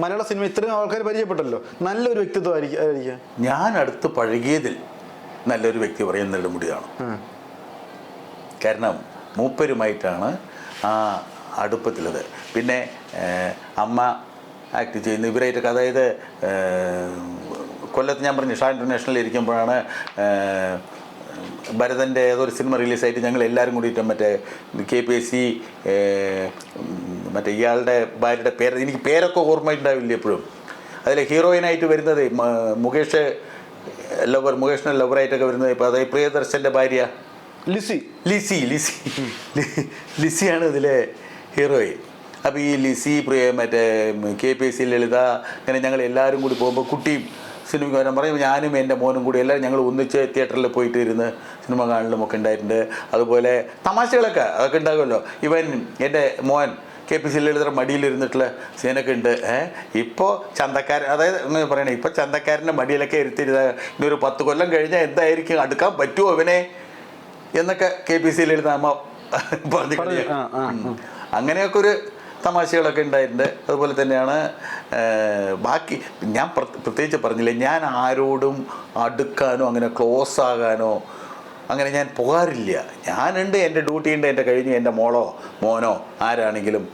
മലയാള cinema ഇത്രയും ആൾക്കാർ പരിചയപ്പെട്ടല്ലോ. നല്ലൊരു വ്യക്തിത്വം ആയിരിക്കും ആയിരിക്കും. ഞാൻ അടുത്ത് പഴകിയതിൽ നല്ലൊരു വ്യക്തി പറയുന്ന നെടുമുടിയാണ് കാരണം മൂപ്പരുമായിട്ടാണ് ആ അടുപ്പത്തിലത്. പിന്നെ അമ്മ ആക്ട് ചെയ്യുന്ന ഇവരായിട്ടൊക്കെ അതായത് കൊല്ലത്ത് ഞാൻ പറഞ്ഞു ഷാ ഇന്റർനാഷണലിൽ ഇരിക്കുമ്പോഴാണ് ഭരതന്റെ ഏതൊരു സിനിമ റിലീസായിട്ട് ഞങ്ങൾ എല്ലാവരും കൂടിയിട്ട് മറ്റേ കെ പി എസ് സി മറ്റേ ഇയാളുടെ ഭാര്യയുടെ പേര് എനിക്ക് പേരൊക്കെ ഓർമ്മയുണ്ടാവില്ല എപ്പോഴും. അതിൽ ഹീറോയിനായിട്ട് വരുന്നത് മുകേഷ് ലവർ മുകേഷിന്റെ ലവറായിട്ടൊക്കെ വരുന്നത് ഇപ്പോൾ അതായത് പ്രിയദർശന്റെ ഭാര്യ. ലിസി. ലിസി ലിസി. ലിസിയാണ് ഇതിലെ ഹീറോയിൻ. അപ്പോൾ ഈ ലിസി പ്രിയ മറ്റേ K P S C Lalitha അങ്ങനെ ഞങ്ങൾ എല്ലാവരും കൂടി പോകുമ്പോൾ കുട്ടിയും സിനിമയ്ക്ക് വരാൻ പറയും ഞാനും എന്റെ മോനും കൂടി എല്ലാവരും ഞങ്ങൾ ഒന്നിച്ച് തിയേറ്ററിൽ പോയിട്ട് ഇരുന്ന് സിനിമ കാണലും ഒക്കെ ഉണ്ടായിട്ടുണ്ട്. അതുപോലെ തമാശകളൊക്കെ അതൊക്കെ ഉണ്ടാകുമല്ലോ. ഇവൻ എന്റെ മോൻ കെ പി സി ലളിതർ മടിയിലിരുന്നിട്ടുള്ള സീനൊക്കെ ഉണ്ട്. ഏഹ് ഇപ്പോൾ ചന്തക്കാരൻ അതായത് എന്ന് പറയണേ ഇപ്പോൾ ചന്തക്കാരന്റെ മടിയിലൊക്കെ ഇരുത്തിരുന്ന ഇനി ഒരു പത്ത് കൊല്ലം കഴിഞ്ഞാൽ എന്തായിരിക്കും? അടുക്കാൻ പറ്റുമോ അവനെ? എന്നൊക്കെ കെ പി സി ലളിത അമ്മ പറഞ്ഞു. അങ്ങനെയൊക്കെ ഒരു തമാശകളൊക്കെ ഉണ്ടായിട്ടുണ്ട്. അതുപോലെ തന്നെയാണ് ബാക്കി ഞാൻ പ്ര- പ്രത്യേകിച്ച് പറഞ്ഞില്ലേ ഞാൻ ആരോടും അടുക്കാനോ അങ്ങനെ ക്ലോസ് ആകാനോ അങ്ങനെ ഞാൻ പോകാറില്ല. ഞാനുണ്ട് എന്റെ ഡ്യൂട്ടി ഉണ്ട് എന്റെ കഴിഞ്ഞ് എന്റെ മോളോ മോനോ ആരാണെങ്കിലും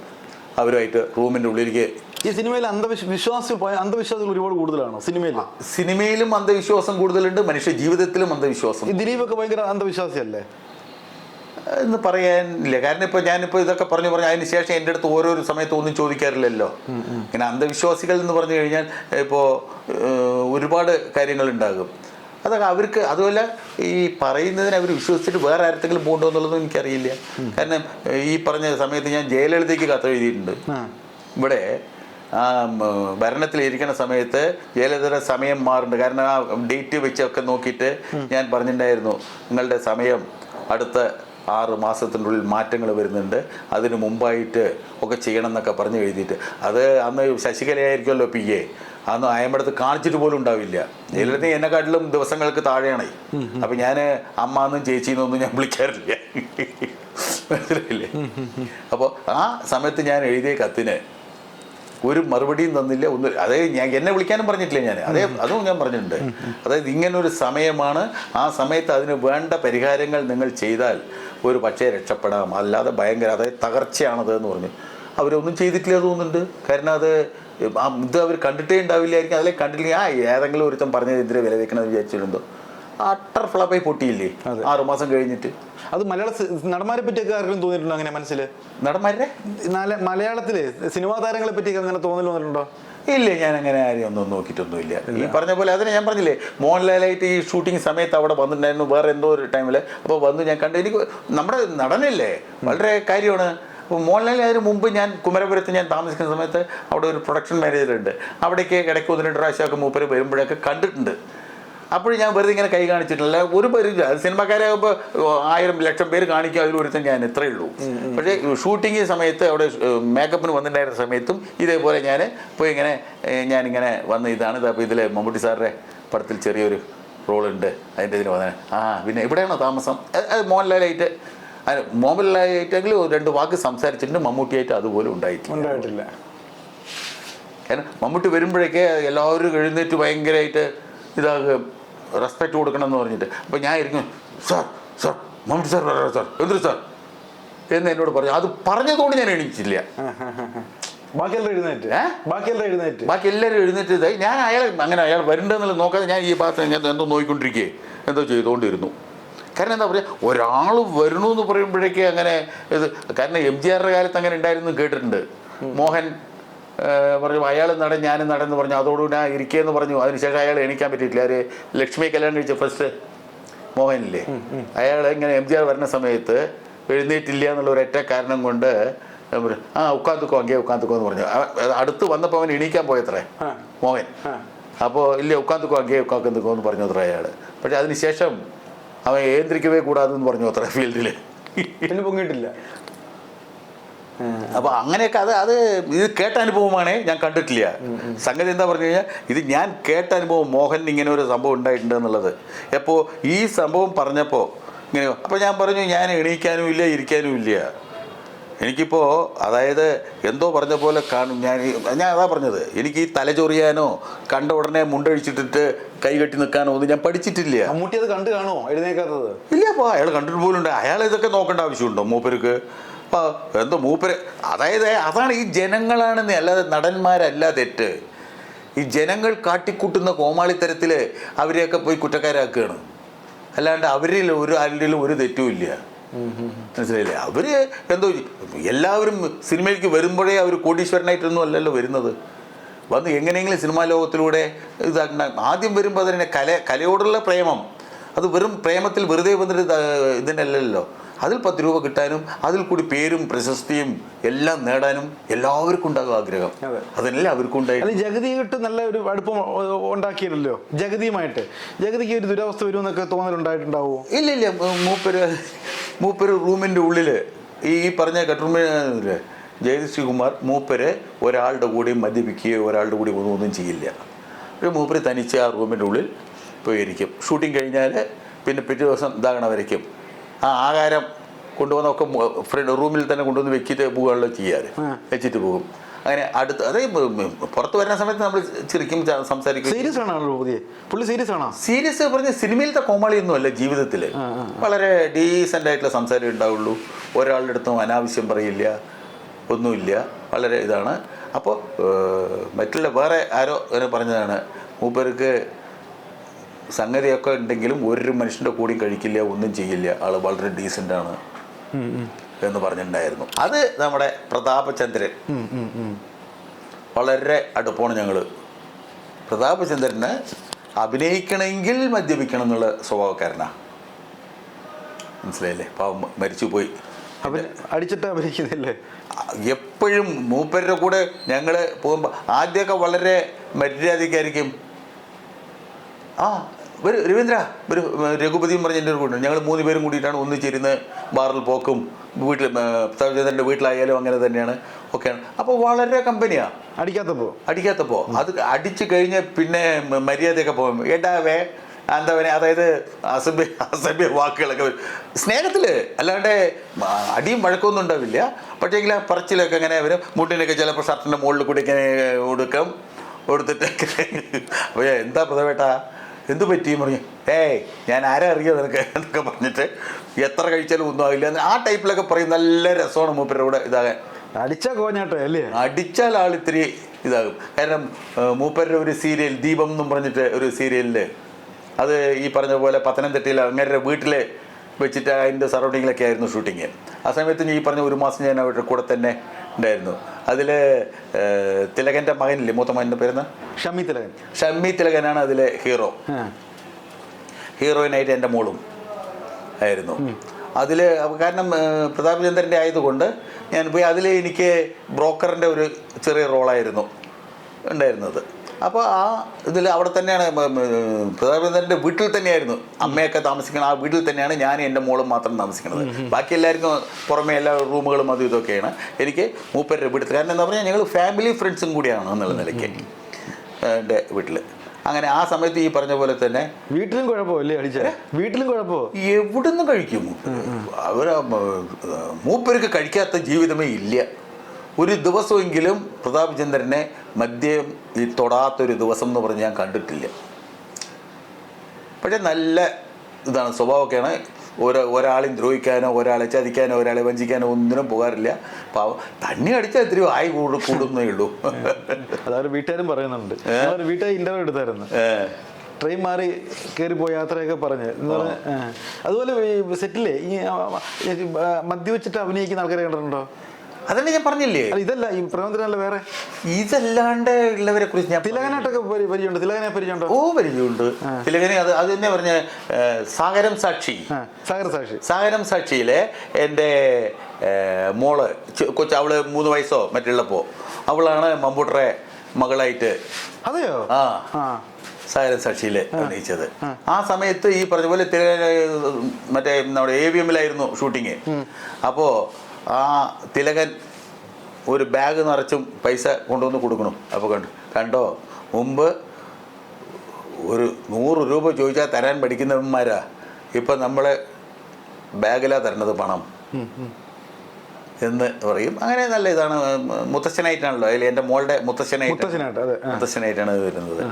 അവരുമായിട്ട് റൂമിന്റെ ഉള്ളിലേക്ക് ഈ സിനിമയിൽ അന്ധവിശ്വ വിശ്വാസം അന്ധവിശ്വാസങ്ങൾ ഒരുപാട് കൂടുതലാണ് സിനിമയിൽ? സിനിമയിലും അന്ധവിശ്വാസം കൂടുതലുണ്ട് മനുഷ്യ ജീവിതത്തിലും അന്ധവിശ്വാസം. ഈ ദിലീപൊക്കെ ഭയങ്കര അന്ധവിശ്വാസിയല്ലേ? എന്ന് പറയാനില്ല. കാരണം ഇപ്പോൾ ഞാനിപ്പോൾ ഇതൊക്കെ പറഞ്ഞു പറഞ്ഞു അതിന് ശേഷം എന്റെ അടുത്ത് ഓരോ സമയത്ത് ഒന്നും ചോദിക്കാറില്ലല്ലോ. ഇങ്ങനെ അന്ധവിശ്വാസികൾ എന്ന് പറഞ്ഞു കഴിഞ്ഞാൽ ഇപ്പോൾ ഒരുപാട് കാര്യങ്ങളുണ്ടാകും അതൊക്കെ അവർക്ക് അതുപോലെ ഈ പറയുന്നതിന് അവർ വിശ്വസിച്ചിട്ട് വേറെ ആരത്തെങ്കിലും പോകുന്നുണ്ടോ എന്നുള്ളതും എനിക്കറിയില്ല. കാരണം ഈ പറഞ്ഞ സമയത്ത് ഞാൻ ജയലളിതയ്ക്ക് കത്ത് എഴുതിയിട്ടുണ്ട്. ഇവിടെ ഭരണത്തിലിരിക്കുന്ന സമയത്ത് ജയലളിതയുടെ സമയം മാറുന്നുണ്ട്. കാരണം ആ ഡേറ്റ് വെച്ചൊക്കെ നോക്കിയിട്ട് ഞാൻ പറഞ്ഞിട്ടുണ്ടായിരുന്നു നിങ്ങളുടെ സമയം അടുത്ത ആറ് മാസത്തിനുള്ളിൽ മാറ്റങ്ങൾ വരുന്നുണ്ട്. അതിന് മുമ്പായിട്ട് ഒക്കെ ചെയ്യണം എന്നൊക്കെ പറഞ്ഞു എഴുതിയിട്ട്. അത് അന്ന് ശശികലയായിരിക്കുമല്ലോ പി എ. അന്ന് അയമ്പടത്ത് കാണിച്ചിട്ട് പോലും ഉണ്ടാവില്ല. ജയലളിത എന്നെക്കാട്ടിലും ദിവസങ്ങൾക്ക് താഴെയാണ്. അപ്പം ഞാൻ അമ്മ എന്നും ചേച്ചിന്നൊന്നും ഞാൻ വിളിക്കാറില്ല. മനസ്സിലായില്ലേ? അപ്പോൾ ആ സമയത്ത് ഞാൻ എഴുതിയ കത്തിന് ഒരു മറുപടിയും തന്നില്ല ഒന്നും അതായത് ഞാൻ എന്നെ വിളിക്കാനും പറഞ്ഞിട്ടില്ല ഞാൻ അതേ അതും ഞാൻ പറഞ്ഞിട്ടുണ്ട്. അതായത് ഇങ്ങനൊരു സമയമാണ്. ആ സമയത്ത് അതിന് വേണ്ട പരിഹാരങ്ങൾ നിങ്ങൾ ചെയ്താൽ ഒരു പക്ഷേ രക്ഷപ്പെടാം. അല്ലാതെ ഭയങ്കര അതായത് തകർച്ചയാണത് എന്ന് പറഞ്ഞു. അവരൊന്നും ചെയ്തിട്ടില്ല തോന്നുന്നുണ്ട്. കാരണം അത് ആ ഇത് അവർ കണ്ടിട്ടേ ഉണ്ടാവില്ലായിരിക്കും. അതിലെ കണ്ടില്ലെങ്കിൽ ആ ഏതെങ്കിലും ഒരുത്തം പറഞ്ഞത് എതിരെ വില വെക്കണമെന്ന് വിചാരിച്ചിട്ടുണ്ടോ? അട്ടർ ഫ്ലപ്പായി പൊട്ടിയില്ലേ? ആറുമാസം കഴിഞ്ഞിട്ട്. അത് മലയാള നടന്മാരെ പറ്റിയൊക്കെ ആർക്കും തോന്നിയിട്ടുണ്ടോ അങ്ങനെ മനസ്സിൽ നടന്മാരെ? നല്ല മലയാളത്തിലെ സിനിമാ താരങ്ങളെ പറ്റിയൊക്കെ അങ്ങനെ തോന്നൽ വന്നിട്ടുണ്ടോ? ഇല്ല ഞാൻ അങ്ങനെ ആരെയും ഒന്നും നോക്കിയിട്ടൊന്നുമില്ല. ഈ പറഞ്ഞ പോലെ അതിന് ഞാൻ പറഞ്ഞില്ലേ മോഹൻലാലായിട്ട് ഈ ഷൂട്ടിംഗ് സമയത്ത് അവിടെ വന്നിട്ടുണ്ടായിരുന്നു വേറെ എന്തോ ഒരു ടൈമിൽ അപ്പോൾ വന്ന് ഞാൻ കണ്ടു എനിക്ക് നമ്മുടെ നടനല്ലേ? വളരെ കാര്യമാണ്. മോഹൻലാൽ അതിന് മുമ്പ് ഞാൻ കുമരപുരത്ത് ഞാൻ താമസിക്കുന്ന സമയത്ത് അവിടെ ഒരു പ്രൊഡക്ഷൻ മാനേജറുണ്ട് അവിടേക്ക് ഇടയ്ക്ക് ഒന്ന് രണ്ട് പ്രാവശ്യമൊക്കെ മൂപ്പര് വരുമ്പോഴൊക്കെ കണ്ടിട്ടുണ്ട്. അപ്പോൾ ഞാൻ വെറുതെ ഇങ്ങനെ കൈ കാണിച്ചിട്ടില്ല. ഒരു പരിചയം അത് സിനിമക്കാരാകുമ്പോൾ ആയിരം ലക്ഷം പേര് കാണിക്കുക അതിൽ ഒരുത്തൻ ഞാൻ ഇത്രയേ ഉള്ളൂ. പക്ഷേ ഷൂട്ടിങ് സമയത്ത് അവിടെ മേക്കപ്പിന് വന്നിട്ടുണ്ടായിരുന്ന സമയത്തും ഇതേപോലെ ഞാൻ പോയി ഇങ്ങനെ ഞാനിങ്ങനെ വന്ന് ഇതാണ്. അപ്പോൾ ഇതിലെ മമ്മൂട്ടി സാറിന്റെ പടത്തിൽ ചെറിയൊരു റോളുണ്ട് അതിന്റെ ഇതിൽ വന്നത്. ആ പിന്നെ ഇവിടെയാണോ താമസം? അത് മോഹൻലാലായിട്ട് മോഹൻലാലായിട്ടെങ്കിലും രണ്ട് വാക്ക് സംസാരിച്ചിട്ടുണ്ട് മമ്മൂട്ടിയായിട്ട് അതുപോലെ ഉണ്ടായിട്ടില്ല. ഉണ്ടായിട്ടില്ല. കാരണം മമ്മൂട്ടി വരുമ്പോഴേക്കേ എല്ലാവരും എഴുന്നേറ്റ് ഭയങ്കരമായിട്ട് ഇതാകും റെസ്പെക്റ്റ് കൊടുക്കണം എന്ന് പറഞ്ഞിട്ട്. അപ്പോൾ ഞാൻ ഇരിക്കും സാർ സാർ മമ്മൂട്ടി സാർ വരാം സാർ. എന്തൊരു സാർ? എന്ന് എന്നോട് പറഞ്ഞു. അത് പറഞ്ഞതുകൊണ്ട് ഞാൻ എണീച്ചില്ല. ബാക്കിയെല്ലാം എഴുന്നേറ്റ്? ബാക്കിയെല്ലാം എഴുന്നേറ്റ്. ബാക്കി എല്ലാവരും എഴുന്നേറ്റ് ഇതായി. ഞാൻ അയാൾ അങ്ങനെ അയാൾ വരണ്ടെന്നുള്ളത് നോക്കാതെ ഞാൻ ഈ ഭാഗത്ത് ഞാൻ എന്തോ നോക്കിക്കൊണ്ടിരിക്കുകയെ എന്തോ ചെയ്തുകൊണ്ടിരുന്നു. കാരണം എന്താ പറയുക ഒരാൾ വരണു എന്ന് പറയുമ്പോഴേക്ക് അങ്ങനെ ഇത് കാരണം എം ജി ആറിന്റെ കാലത്ത് അങ്ങനെ ഉണ്ടായിരുന്നു കേട്ടിട്ടുണ്ട്. മോഹൻ പറഞ്ഞു അയാൾ നട ഞാനും നടന്ന് പറഞ്ഞു. അതോടുകൂടി ഞാൻ ഇരിക്കുകയെന്ന് പറഞ്ഞു. അതിനുശേഷം അയാൾ എണീക്കാൻ പറ്റിയിട്ടില്ല. ആര് ലക്ഷ്മി കല്യാണം കഴിച്ച ഫസ്റ്റ് മോഹനില്ലേ? അയാൾ ഇങ്ങനെ എം ജി ആർ വരുന്ന സമയത്ത് എഴുന്നേറ്റില്ല എന്നുള്ള ഒരു ഒരൊറ്റ കാരണം കൊണ്ട് ആ ഉക്കാത്തുക്കോ അങ്ങേ ഉക്കാത്തുക്കോ എന്ന് പറഞ്ഞു. അടുത്ത് വന്നപ്പോൾ അവൻ എണീക്കാൻ പോയത്രേ മോഹൻ. അപ്പോൾ ഇല്ല ഉക്കാത്തുക്കോ അങ്ങേ ഉക്കാക്കുന്നുക്കോ എന്ന് പറഞ്ഞു അത്ര അയാൾ പക്ഷെ അതിനുശേഷം അവൻ ഏന്ത്രിക്കവേ കൂടാതെന്ന് പറഞ്ഞു അത്ര ഫീൽഡിൽ പിന്നെ പൊങ്ങിയിട്ടില്ല. അപ്പോൾ അങ്ങനെയൊക്കെ അത് അത് ഇത് കേട്ട അനുഭവമാണേ ഞാൻ കണ്ടിട്ടില്ല. സംഗതി എന്താ പറഞ്ഞു കഴിഞ്ഞാൽ ഇത് ഞാൻ കേട്ട അനുഭവം മോഹൻ ഇങ്ങനെ ഒരു സംഭവം ഉണ്ടായിട്ടുണ്ട് എന്നുള്ളത്. അപ്പോൾ ഈ സംഭവം പറഞ്ഞപ്പോൾ ഇങ്ങനെയോ അപ്പോൾ ഞാൻ പറഞ്ഞു ഞാൻ എണീക്കാനും ഇല്ല ഇരിക്കാനും ഇല്ല. എനിക്കിപ്പോൾ അതായത് എന്തോ പറഞ്ഞ പോലെ കാണും. ഞാൻ ഞാൻ അതാ പറഞ്ഞത്. എനിക്ക് ഈ തലചൊറിയാനോ കണ്ട ഉടനെ മുണ്ടഴിച്ചിട്ടിട്ട് കൈ കെട്ടി നിൽക്കാനോ ഒന്നും ഞാൻ പഠിച്ചിട്ടില്ല. മമ്മൂട്ടി അത് കണ്ടു കാണോ എഴുന്നേക്കാത്തത്? ഇല്ല അപ്പോൾ അയാൾ കണ്ടിട്ട് പോലും ഉണ്ട്. അയാൾ ഇതൊക്കെ നോക്കേണ്ട ആവശ്യമുണ്ടോ മൂപ്പർക്ക്? അപ്പോൾ എന്തോ മൂപ്പര് അതായത് അതാണ് ഈ ജനങ്ങളാണെന്ന് അല്ലാതെ നടന്മാരല്ല തെറ്റ്. ഈ ജനങ്ങൾ കാട്ടിക്കൂട്ടുന്ന കോമാളിത്തരത്തിൽ അവരെയൊക്കെ പോയി കുറ്റക്കാരാക്കുകയാണ്. അല്ലാണ്ട് അവരിൽ ഒരു ആരുടെയും ഒരു തെറ്റുമില്ല മനസ്സിലായില്ലേ? അവർ എന്തോ എല്ലാവരും സിനിമയിലേക്ക് വരുമ്പോഴേ അവർ കോടീശ്വരനായിട്ടൊന്നും അല്ലല്ലോ വരുന്നത്. വന്ന് എങ്ങനെയെങ്കിലും സിനിമാ ലോകത്തിലൂടെ ഇതാക്കുന്ന ആദ്യം വരുമ്പോൾ അതിനെ കല കലയോടുള്ള പ്രേമം. അത് വെറും പ്രേമത്തിൽ വെറുതെ വന്നിട്ട് ഇതിനല്ലല്ലോ. അതിൽ പത്ത് രൂപ കിട്ടാനും അതിൽ കൂടി പേരും പ്രശസ്തിയും എല്ലാം നേടാനും എല്ലാവർക്കും ഉണ്ടാകും ആഗ്രഹം. അതിനല്ലേ അതിനെല്ലാം അവർക്കും ഉണ്ടായി. അല്ല ജഗതിയായിട്ട് നല്ല ഒരു അടുപ്പം ഉണ്ടാക്കിയില്ലല്ലോ ഉണ്ടാക്കിയല്ലോ ജഗതിയുമായിട്ട്. ജഗതിക്ക് ഒരു ദുരവസ്ഥ വരുമെന്നൊക്കെ തോന്നലുണ്ടായിട്ടുണ്ടാവുമോ ഇല്ല ഇല്ല മൂപ്പര് മൂപ്പര് റൂമിന്റെ ഉള്ളിൽ ഈ പറഞ്ഞ കട്ടുറൂമിലെ ജയതി ശ്രീകുമാർ മൂപ്പര് ഒരാളുടെ കൂടി മദ്യപിക്കുകയോ ഒരാളുടെ കൂടി ഒന്നും ചെയ്യില്ല. ഒരു മൂപ്പര് തനിച്ച് ആ റൂമിന്റെ ഉള്ളിൽ പോയിരിക്കും. ഷൂട്ടിംഗ് കഴിഞ്ഞാൽ പിന്നെ പിറ്റേ ദിവസം ഇതാകണ വരയ്ക്കും ആ ആഹാരം കൊണ്ടുവന്നൊക്കെ ഫ്രണ്ട് റൂമിൽ തന്നെ കൊണ്ടുവന്ന് വെച്ചിട്ട് പോകാനുള്ള ചെയ്യാറ്. വെച്ചിട്ട് പോകും. അങ്ങനെ അടുത്ത് അതെ പുറത്ത് വരുന്ന സമയത്ത് നമ്മൾ ചിരിക്കും സംസാരിക്കും. സീരിയസ് ആണോ പുള്ളി സീരിയസ് ആണോ? സീരിയസ് പറഞ്ഞ സിനിമയിലത്തെ കോമാളിയൊന്നും അല്ല ജീവിതത്തിൽ. വളരെ ഡീസന്റ് ആയിട്ടുള്ള സംസാരം ഉണ്ടാവുള്ളൂ. ഒരാളുടെ അടുത്തും അനാവശ്യം പറയില്ല ഒന്നുമില്ല. വളരെ ഇതാണ്. അപ്പോൾ മറ്റുള്ള വേറെ ആരോ അങ്ങനെ പറഞ്ഞതാണ് മൂപ്പർക്ക് സംഗതിയൊക്കെ ഉണ്ടെങ്കിലും ഒരു മനുഷ്യന്റെ കൂടി കഴിക്കില്ല ഒന്നും ചെയ്യില്ല. ആൾ വളരെ ഡീസന്റ് ആണ് എന്ന് പറഞ്ഞിട്ടുണ്ടായിരുന്നു. അത് നമ്മുടെ പ്രതാപചന്ദ്രൻ. വളരെ അടുപ്പമാണ് ഞങ്ങൾ പ്രതാപചന്ദ്രന് അഭിനയിക്കണമെങ്കിൽ മദ്യപിക്കണം എന്നുള്ള സ്വഭാവക്കാരനാ. മനസ്സിലായില്ലേ? പാവം മരിച്ചുപോയി. അവൻ അടിച്ചിട്ട് അഭിനയിക്കുന്നില്ലേ? എപ്പോഴും മൂപ്പരുടെ കൂടെ ഞങ്ങൾ പോകുമ്പോൾ ആദ്യമൊക്കെ വളരെ മര്യാദയ്ക്കായിരിക്കും. ആ വരൂ രവീന്ദ്ര ഒരു രഘുപതിയും പറഞ്ഞ എന്റെ ഒരു കൂട്ടുണ്ട് ഞങ്ങൾ മൂന്ന് പേരും കൂടിയിട്ടാണ് ഒന്നിച്ചിരുന്ന് ബാറിൽ പോക്കും വീട്ടിൽ പ്രതാപചന്ദ്രന്റെ വീട്ടിലായാലും അങ്ങനെ തന്നെയാണ് ഒക്കെയാണ്. അപ്പോൾ വളരെ കമ്പനിയാണ് അടിക്കാത്തപ്പോൾ അടിക്കാത്തപ്പോൾ അത് അടിച്ചു കഴിഞ്ഞ് പിന്നെ മര്യാദയൊക്കെ പോകും ഏട്ടാവേ എന്താവനെ അതായത് അസഭ്യ അസഭ്യ വാക്കുകളൊക്കെ വരും. സ്നേഹത്തിൽ അല്ലാണ്ട് അടിയും വഴക്കമൊന്നും ഉണ്ടാവില്ല. പക്ഷേങ്കിൽ ആ പറച്ചിലൊക്കെ അങ്ങനെ വരും. മുട്ടിനൊക്കെ ചിലപ്പോൾ ഷർട്ടിന്റെ മുകളിൽ കൂടി ഇങ്ങനെ കൊടുക്കും കൊടുത്തിട്ടൊക്കെ അപ്പോൾ എന്താ പ്രതവേട്ടാ എന്ത് പറ്റി പറഞ്ഞു ഏയ് ഞാൻ ആരാ അറിയോ നിനക്ക്? എന്നൊക്കെ പറഞ്ഞിട്ട് എത്ര കഴിച്ചാലും ഒന്നും ആവില്ല. ആ ടൈപ്പിലൊക്കെ പറയും നല്ല രസമാണ് മൂപ്പരുടെ കൂടെ ഇതാകാൻ. അടിച്ചാൽ കോഞ്ഞാട്ടെ അല്ലേ? അടിച്ചാൽ ആൾ ഇത്തിരി ഇതാകും. കാരണം മൂപ്പരുടെ ഒരു സീരിയൽ ദീപം എന്നും പറഞ്ഞിട്ട് ഒരു സീരിയലിൽ അത് ഈ പറഞ്ഞ പോലെ പത്തനംതിട്ടയിൽ അങ്ങനെ വീട്ടിൽ വെച്ചിട്ട് അതിന്റെ സറൗണ്ടിങ്ങിലൊക്കെ ആയിരുന്നു ഷൂട്ടിങ് ആ സമയത്ത് ഈ പറഞ്ഞ ഒരു മാസം ഞാൻ അവരുടെ കൂടെ തന്നെ ഉണ്ടായിരുന്നു. അതിൽ തിലകന്റെ മകനില്ലേ മൂത്ത മകന്റെ പേരുന്ന ഷമി തിലകൻ. ഷമ്മി തിലകനാണ് അതിലെ ഹീറോ. ഹീറോയിനായിട്ട് എന്റെ മോളും ആയിരുന്നു. അതിൽ കാരണം പ്രതാപചന്ദ്രന്റെ ആയതുകൊണ്ട് ഞാൻ പോയി അതിൽ എനിക്ക് ബ്രോക്കറിന്റെ ഒരു ചെറിയ റോളായിരുന്നു ഉണ്ടായിരുന്നത്. അപ്പോൾ ആ ഇതിൽ അവിടെ തന്നെയാണ് പ്രതാപചന്ദ്രന്റെ വീട്ടിൽ തന്നെയായിരുന്നു. അമ്മയൊക്കെ താമസിക്കണം ആ വീട്ടിൽ തന്നെയാണ് ഞാൻ എന്റെ മോളും മാത്രം താമസിക്കുന്നത് ബാക്കി എല്ലാവർക്കും പുറമേ എല്ലാ റൂമുകളും അതും ഇതൊക്കെയാണ്. എനിക്ക് മൂപ്പരുടെ വീട്ടിൽ കാരണം എന്താ പറഞ്ഞാൽ ഞങ്ങൾ ഫാമിലി ഫ്രണ്ട്സും കൂടിയാണ് എന്നുള്ള നിലയ്ക്ക്. എന്റെ വീട്ടിൽ അങ്ങനെ ആ സമയത്ത് ഈ പറഞ്ഞ പോലെ തന്നെ വീട്ടിലും കുഴപ്പമില്ലേ അടിച്ച? വീട്ടിലും കുഴപ്പമോ? എവിടുന്ന് കഴിക്കും? അവർ മൂപ്പർക്ക് കഴിക്കാത്ത ജീവിതമേ ഇല്ല. ഒരു ദിവസമെങ്കിലും പ്രതാപചന്ദ്രനെ മദ്യം ഈ തൊടാത്തൊരു ദിവസം എന്ന് പറഞ്ഞ് ഞാൻ കണ്ടിട്ടില്ല. പക്ഷേ നല്ല ഇതാണ് സ്വഭാവമൊക്കെയാണ്. ഓരോ ഒരാളെയും ദ്രോഹിക്കാനോ ഒരാളെ ചതിക്കാനോ ഒരാളെ വഞ്ചിക്കാനോ ഒന്നിനും പോകാറില്ല. പാവം തണ്ണി അടിച്ചാൽ ഇത്തിരി ആയി കൂടു കൂടുന്നേ ഉള്ളൂ. അതായത് വീട്ടുകാരും പറയുന്നുണ്ട്. വീട്ടുകാർ ഇന്റർവ്യൂ എടുത്തായിരുന്നു. ട്രെയിൻ മാറി കയറി പോയ യാത്രയൊക്കെ പറഞ്ഞ്. അതുപോലെ സെറ്റിലെ ഈ മദ്യ വെച്ചിട്ട് ആ, മദ്യവെച്ചിട്ട് അഭിനയിക്കുന്ന ആൾക്കാരെ കണ്ടിട്ടുണ്ടോ? അതല്ലേ ഞാൻ പറഞ്ഞില്ലേ? ഇതല്ല ഈ പ്രേമത്തിനല്ല വേറെ. ഇതല്ലാണ്ട് ഉള്ളവരെ കുറിച്ച് ഞാൻ തിലകനായിട്ടൊക്കെ പരി- പരിചയമുണ്ട്. തിലകനെ പരിചയമുണ്ട്? ഓ പരിചയമുണ്ട്. തിലകനെ അത് അത് തന്നെ പറഞ്ഞ സാഗരം സാക്ഷി. സാഗര സാക്ഷി. സാഗരം സാക്ഷിയിലെ എന്റെ മോൾ കൊച്ചു അവൾ മൂന്ന് വയസ്സോ മറ്റുള്ളപ്പോ അവളാണ് മമ്പൂട്ടറെ മകളായിട്ട് അതെയോ? ആ. സാഗരം സാക്ഷിയിൽ അഭിനയിച്ചത്. ആ. സമയത്ത് ഈ പറഞ്ഞ പോലെ മറ്റേ നമ്മുടെ എ വി എമ്മിലായിരുന്നു ഷൂട്ടിങ്. അപ്പോൾ ആ തിലകൻ ഒരു ബാഗ് നിറച്ചും പൈസ കൊണ്ടുവന്ന് കൊടുക്കണം. അപ്പോൾ കണ്ടു. കണ്ടോ? മുമ്പ് ഒരു നൂറ് രൂപ ചോദിച്ചാൽ തരാൻ പഠിക്കുന്നവന്മാരാ. ഇപ്പം നമ്മളെ ബാഗിലാ തരണത് പണം. എന്ന് പറയും. അങ്ങനെ നല്ല ഇതാണ്. മുത്തശ്ശനായിട്ടാണല്ലോ. അതിൽ എന്റെ മോളുടെ. മുത്തശ്ശനായിട്ടാണ് ഇത് വരുന്നത്.